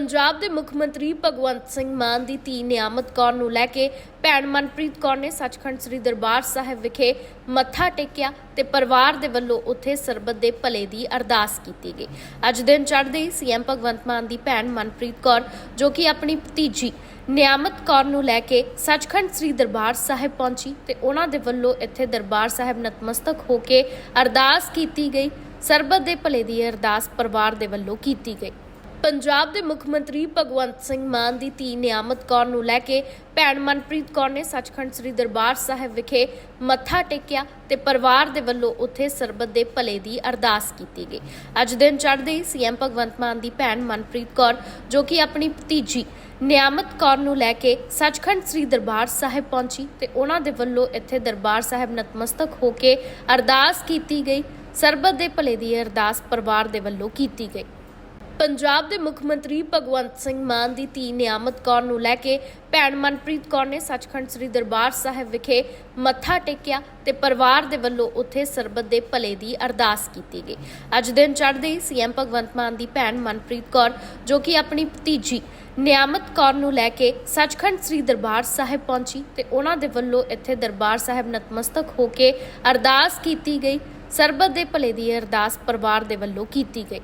ਪੰਜਾਬ ਦੇ ਮੁੱਖ ਮੰਤਰੀ ਭਗਵੰਤ ਸਿੰਘ ਮਾਨ ਦੀ ਧੀ ਨਿਆਮਤ ਕੌਰ ਨੂੰ ਲੈ ਕੇ ਭੈਣ ਮਨਪ੍ਰੀਤ ਕੌਰ ਨੇ ਸੱਚਖੰਡ ਸ੍ਰੀ ਦਰਬਾਰ ਸਾਹਿਬ ਵਿਖੇ ਮੱਥਾ ਟੇਕਿਆ ਤੇ ਪਰਿਵਾਰ ਦੇ ਵੱਲੋਂ ਉੱਥੇ ਸਰਬੱਤ ਦੇ ਭਲੇ ਦੀ ਅਰਦਾਸ ਕੀਤੀ ਗਈ। ਅੱਜ ਦਿਨ ਚੜ੍ਹਦੇ ਹੀ ਸੀਐਮ ਭਗਵੰਤ ਮਾਨ ਦੀ ਭੈਣ ਮਨਪ੍ਰੀਤ ਕੌਰ, ਜੋ ਕਿ ਆਪਣੀ ਭਤੀਜੀ ਨਿਆਮਤ ਕੌਰ ਨੂੰ ਲੈ ਕੇ ਸੱਚਖੰਡ ਸ੍ਰੀ ਦਰਬਾਰ ਸਾਹਿਬ ਪਹੁੰਚੀ ਤੇ ਉਹਨਾਂ ਦੇ ਵੱਲੋਂ ਇੱਥੇ ਦਰਬਾਰ ਸਾਹਿਬ ਨਤਮਸਤਕ ਹੋ ਕੇ ਅਰਦਾਸ ਕੀਤੀ ਗਈ। ਸਰਬੱਤ ਦੇ ਭਲੇ ਦੀ ਅਰਦਾਸ ਪਰਿਵਾਰ ਦੇ ਵੱਲੋਂ ਕੀਤੀ ਗਈ। ਪੰਜਾਬ ਦੇ ਮੁੱਖ ਮੰਤਰੀ ਭਗਵੰਤ ਸਿੰਘ ਮਾਨ ਦੀ ਧੀ ਨਿਆਮਤ ਕੌਰ ਨੂੰ ਲੈ ਕੇ ਭੈਣ ਮਨਪ੍ਰੀਤ ਕੌਰ ਨੇ ਸੱਚਖੰਡ ਸ੍ਰੀ ਦਰਬਾਰ ਸਾਹਿਬ ਵਿਖੇ ਮੱਥਾ ਟੇਕਿਆ ਤੇ ਪਰਿਵਾਰ ਦੇ ਵੱਲੋਂ ਉੱਥੇ ਸਰਬਤ ਦੇ ਭਲੇ ਦੀ ਅਰਦਾਸ ਕੀਤੀ ਗਈ। ਅੱਜ ਦਿਨ ਚੜ੍ਹਦੇ ਹੀ ਸੀਐਮ ਭਗਵੰਤ ਮਾਨ ਦੀ ਭੈਣ ਮਨਪ੍ਰੀਤ ਕੌਰ, ਜੋ ਕਿ ਆਪਣੀ ਭਤੀਜੀ ਨਿਆਮਤ ਕੌਰ ਨੂੰ ਲੈ ਕੇ ਸੱਚਖੰਡ ਸ੍ਰੀ ਦਰਬਾਰ ਸਾਹਿਬ ਪਹੁੰਚੀ ਤੇ ਉਹਨਾਂ ਦੇ ਵੱਲੋਂ ਇੱਥੇ ਦਰਬਾਰ ਸਾਹਿਬ ਨਤਮਸਤਕ ਹੋ ਕੇ ਅਰਦਾਸ ਕੀਤੀ ਗਈ। ਸਰਬਤ ਦੇ ਭਲੇ ਦੀ ਅਰਦਾਸ ਪਰਿਵਾਰ ਦੇ ਵੱਲੋਂ ਕੀਤੀ ਗਈ। ਪੰਜਾਬ ਦੇ ਮੁੱਖ ਮੰਤਰੀ ਭਗਵੰਤ ਸਿੰਘ ਮਾਨ ਦੀ ਧੀ ਨਿਆਮਤ ਕੌਰ ਨੂੰ ਲੈ ਕੇ ਭੈਣ ਮਨਪ੍ਰੀਤ ਕੌਰ ਨੇ ਸੱਚਖੰਡ ਸ੍ਰੀ ਦਰਬਾਰ ਸਾਹਿਬ ਵਿਖੇ ਮੱਥਾ ਟੇਕਿਆ ਤੇ ਪਰਿਵਾਰ ਦੇ ਵੱਲੋਂ ਉੱਥੇ ਸਰਬੱਤ ਦੇ ਭਲੇ ਦੀ ਅਰਦਾਸ ਕੀਤੀ ਗਈ। ਅੱਜ ਦਿਨ ਚੜ੍ਹਦੇ ਹੀ ਸੀਐਮ ਭਗਵੰਤ ਮਾਨ ਦੀ ਭੈਣ ਮਨਪ੍ਰੀਤ ਕੌਰ, ਜੋ ਕਿ ਆਪਣੀ ਭਤੀਜੀ ਨਿਆਮਤ ਕੌਰ ਨੂੰ ਲੈ ਕੇ ਸੱਚਖੰਡ ਸ੍ਰੀ ਦਰਬਾਰ ਸਾਹਿਬ ਪਹੁੰਚੀ ਤੇ ਉਹਨਾਂ ਦੇ ਵੱਲੋਂ ਇੱਥੇ ਦਰਬਾਰ ਸਾਹਿਬ ਨਤਮਸਤਕ ਹੋ ਕੇ ਅਰਦਾਸ ਕੀਤੀ ਗਈ। ਸਰਬੱਤ ਦੇ ਭਲੇ ਦੀ ਅਰਦਾਸ ਪਰਿਵਾਰ ਦੇ ਵੱਲੋਂ ਕੀਤੀ ਗਈ।